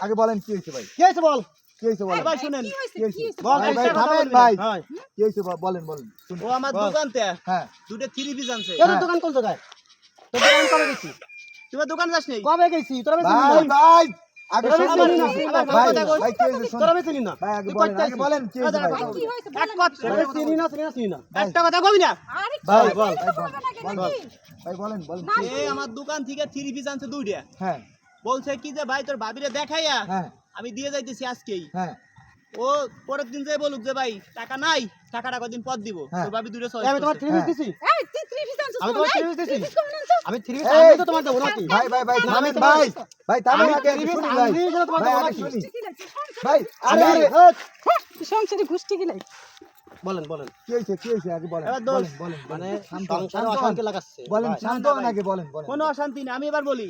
আগে বলেন কি হয়েছে ভাই? কি হয়েছে বল? কি হয়েছে বলেন? ভাই শুনেন। কি হয়েছে বল ভাই, ভাই, একটা কথা থামেন ভাই। কি হয়েছে বলেন বলেন। ও আমার। দোকান হ্যাঁ। দুটো থ্রি পিস আনছে। এর দোকান কোন জায়গায়? তোর দোকান কবে গেছি? তোমার দোকান যাস নেই কবে গেছি? তোরা ভাই ভাই। আগে শুনুন, চিনি না, শুনুন। আবার ভাই ভাই কি হয়েছে শুনুন। তোরা চিনি না? ভাই আগে বলেন আগে বলেন কি হয়েছে ভাই? কি হয়েছে এক কথা চিনি না? চিনি না চিনি না? একটা কথা কবি না? ভাই বল ভাই বলেন বলেন। আমার দোকান থেকে থ্রি পিস আনছে দুইটা। হ্যাঁ। বলছে কি যে ভাই তোর ভাবিরে দেখাইয়া হ্যাঁ। আমি দিয়ে যাইতেছি আজকেই। হ্যাঁ। ও পরের দিন যাই বলুক যে ভাই টাকা নাই টাকাটা কদিন পর দিব? হ্যাঁ। তোর ভাবি দুটো এই আমি তোমার থ্রি হ্যাঁ। দিছি। এই তুই পিস আনছিস আমি তোমার নাই? পিস দিছি? আমি থ্রি পিস আমি তো তোমার দেবো নাকি ভাই ভাই ভাই ভাই বলছি। ভাই থামেন আমি আগে থ্রি পিস শুনি আমি ভাই দিয়েছিলাম তোমার ভাই দেবো নাকি কি? সংসারে- ভাই আরে আরে, হ্যাঁ, সংসারে ঘুষটি গিলাই বলেন বলেন। কি হয়েছে কি হয়েছে? আগে বলেন বলেন বলেন মানে শান্ত সংসারে অশান্তি লাগাচ্ছে। বলেন শান্ত আগে বলেন বলেন। কোনো অশান্তি নেই আমি এবার বলি।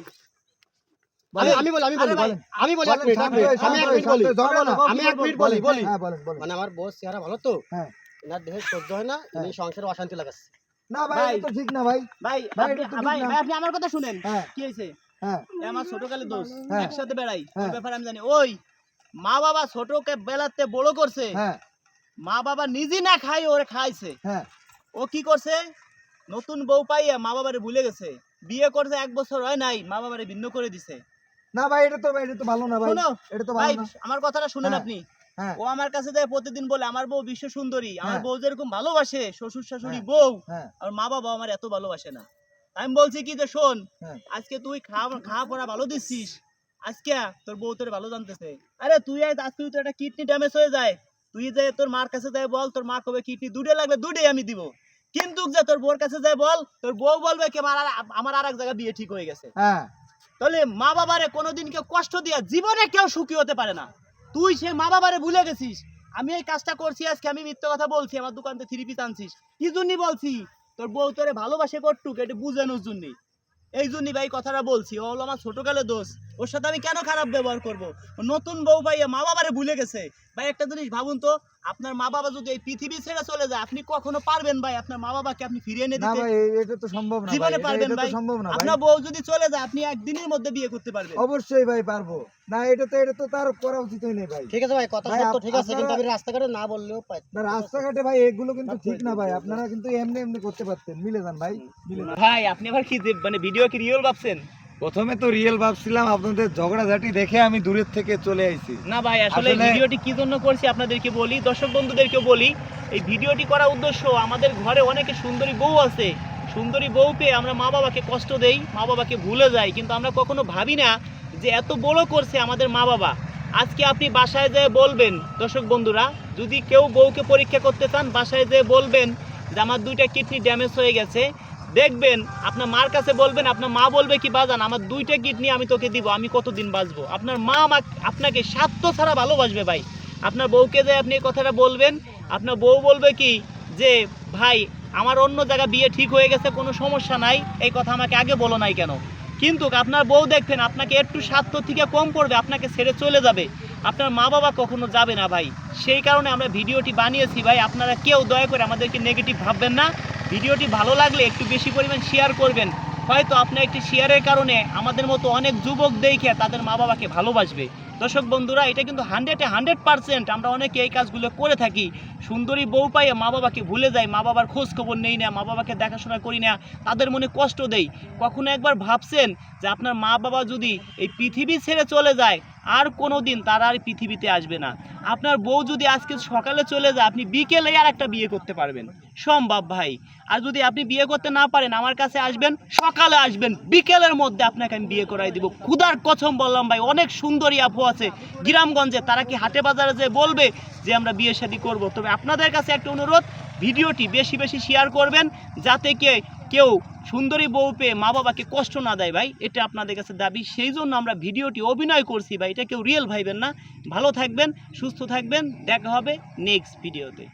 আমি আমি বলি আমি বলি আরে ভাই, বলেন। আমি বলি এক মিনিট এক শান্ত মিনিট হয়ে, আমি এক মিনিট বলি শান্ত হয়ে, ঝগড়া না। আমি এক মিনিট বলি বলি। হ্যাঁ বলেন বলেন। মানে আমার বস চেহারা ভালো তো হ্যাঁ। এনার দেহে সহ্য হয় না ইনি সংসারে অশান্তি লাগাচ্ছে। না ভাই তো ঠিক না ভাই। ভাই ভাই, আপনি- আমার কথা শুনেন। হ্যাঁ। কি হয়েছে? হ্যাঁ। আমার দোষ। হ্যাঁ। একসাথে বেড়াই হ্যাঁ। আমি জানি। ওই মা বাবা ছোটকে বেলাতে বড় করছে। হ্যাঁ। মা বাবা নিজে না খাই ওরে খাইছে। হ্যাঁ। ও কি করছে? নতুন বউ পাইয়া মা বাবারে ভুলে গেছে। বিয়ে করছে এক বছর হয় নাই মা বাবারে ভিন্ন করে দিছে। না ভাই এটা তো এটা তো ভালো না ভাই। এটা তো ভাই ভালো না। আমার কথাটা শুনেন হ্যাঁ, আপনি। হ্যাঁ। ও আমার কাছে যায় প্রতিদিন বলে আমার বউ বিশ্ব সুন্দরী আমার হ্যাঁ। বউ যেরকম ভালোবাসে শ্বশুর শাশুড়ি। বউ আর মা বাবা আমার এত ভালোবাসে না। আমি বলছি কি যে শোন। আজকে তুই খাওয়া খাওয়া পড়া ভালো দিচ্ছিস। আজকে তোর বউ তোর ভালো জানতেছে। আরে তুই আজ আজকে তো একটা কিডনি ড্যামেজ হয়ে যায় তুই যে তোর মার কাছে যাই বল তোর মা কবে কিডনি দুটে লাগবে দুটেই আমি দিব। কিন্তু যে তোর বউর কাছে যাই বল তোর বউ বলবে কি আমার আমার আর এক জায়গায় বিয়ে ঠিক হয়ে গেছে। হ্যাঁ। তাহলে মা বাবারে কোনোদিন কেউ কষ্ট দিয়া জীবনে কেউ সুখী হতে পারে না। তুই সে মা বাবারে ভুলে গেছিস। আমি এই কাজটা করছি আজকে, আমি মিথ্যে কথা বলছি, আমার দোকানতে থ্রি পিস আনছিস। কি জন্যই বলছি? তোর বউ তোরে ভালোবাসে করটুক এটা বুঝানোর জন্যই। এই জন্যই ভাই কথাটা বলছি, ও হলো আমার ছোটকালে দোষ ওর সাথে আমি কেন খারাপ ব্যবহার করব? নতুন বউ ভাইয়া মা বাবারে ভুলে গেছে। ভাই একটা জিনিস ভাবুন তো আপনার মা বাবা যদি এই পৃথিবী ছেড়ে চলে যায় আপনি কখনো পারবেন ভাই আপনার মা বাবাকে আপনি ফিরিয়ে এনে না দিতে? ভাই এটা তো সম্ভব না জীবনে পারবেন ভাই। সম্ভব না আপনার বউ যদি চলে যায় আপনি একদিনের মধ্যে বিয়ে করতে পারবেন। অবশ্যই ভাই পারব। না এটা তো এটা তো তার করা উচিতই নেই ভাই। ঠিক আছে ভাই কথা সত্য ঠিক আছে কিন্তু আমি রাস্তাঘাটে না বললেও পাই। না রাস্তাঘাটে ভাই এগুলো কিন্তু ঠিক না ভাই। আপনারা কিন্তু এমনি এমনি করতে পারতেন। মিলে যান ভাই মিলে যান। ভাই আপনি আবার কি মানে ভিডিও কি রিয়েল ভাবছেন? প্রথমে তো রিয়েল ভাবছিলাম আপনাদের ঝগড়াঝাটি দেখে আমি দূরের থেকে চলে আইছি। না ভাই আসলে ভিডিওটি কি জন্য করছি আপনাদেরকে বলি দর্শক বন্ধুদেরকে বলি এই ভিডিওটি করার উদ্দেশ্য আমাদের ঘরে অনেকে সুন্দরী বউ আছে। সুন্দরী বউ পেয়ে আমরা মা বাবাকে কষ্ট দেই মা বাবাকে ভুলে যাই কিন্তু আমরা কখনো ভাবি না যে এত বড় করছে আমাদের মা বাবা। আজকে আপনি বাসায় যেয়ে বলবেন দর্শক বন্ধুরা যদি কেউ বউকে পরীক্ষা করতে চান বাসায় যেয়ে বলবেন যে আমার দুইটা কিডনি ড্যামেজ হয়ে গেছে দেখবেন, আপনার মার কাছে বলবেন, আপনার মা বলবে কি, বাজান, আমার দুইটা কিডনি আমি তোকে দিব, আমি কতদিন বাঁচবো? আপনার মা আপনাকে স্বার্থ ছাড়া ভালোবাসবে ভাই। আপনার বউকে যে আপনি এই কথাটা বলবেন, আপনার বউ বলবে কি, যে, ভাই, আমার অন্য জায়গা বিয়ে ঠিক হয়ে গেছে, কোনো সমস্যা নাই, এই কথা আমাকে আগে বলো নাই কেন? কিন্তু আপনার বউ দেখবেন, আপনাকে একটু স্বার্থ থেকে কম পড়বে আপনাকে ছেড়ে চলে যাবে। আপনার মা বাবা কখনো যাবে না ভাই। সেই কারণে আমরা ভিডিওটি বানিয়েছি ভাই, আপনারা কেউ দয়া করে আমাদেরকে নেগেটিভ ভাববেন না। ভিডিওটি ভালো লাগলে একটু বেশি পরিমাণ শেয়ার করবেন। হয়তো আপনার একটি শেয়ারের কারণে আমাদের মতো অনেক যুবক দেখে তাদের মা বাবাকে ভালোবাসবে। দর্শক বন্ধুরা, এটা কিন্তু হান্ড্রেডে হান্ড্রেড পার্সেন্ট আমরা অনেকে এই কাজগুলো করে থাকি। সুন্দরী বউ পাইয়ে মা বাবাকে ভুলে যাই মা বাবার খোঁজ খবর নেই না মা বাবাকে দেখাশোনা করি না, তাদের মনে কষ্ট দেই। কখনো একবার ভাবছেন যে আপনার মা বাবা যদি এই পৃথিবী ছেড়ে চলে যায় আর কোনো দিন তারা আর পৃথিবীতে আসবে না। আপনার বউ যদি আজকে সকালে চলে যায়, আপনি বিকেলে আর একটা বিয়ে করতে পারবেন। সম্ভব ভাই। আর যদি আপনি বিয়ে করতে না পারেন, আমার কাছে আসবেন, সকালে আসবেন, বিকেলের মধ্যে আপনাকে আমি বিয়ে করাই দিব। ক্ষুদার কথম বললাম ভাই, অনেক সুন্দরী আপু আছে গ্রামগঞ্জে, তারা কি হাটে বাজারে যে বলবে যে আমরা বিয়ে শাদী করব? তবে আপনাদের কাছে একটা অনুরোধ, ভিডিওটি বেশি বেশি শেয়ার করবেন, যাতে কে কেউ সুন্দরী বউ পেয়ে মা বাবাকে কষ্ট না দেয় ভাই, এটা আপনাদের কাছে দাবি। সেই জন্য আমরা ভিডিওটি অভিনয় করছি ভাই, এটা কেউ রিয়েল ভাইবেন না। ভালো থাকবেন, সুস্থ থাকবেন, দেখা হবে নেক্সট ভিডিওতে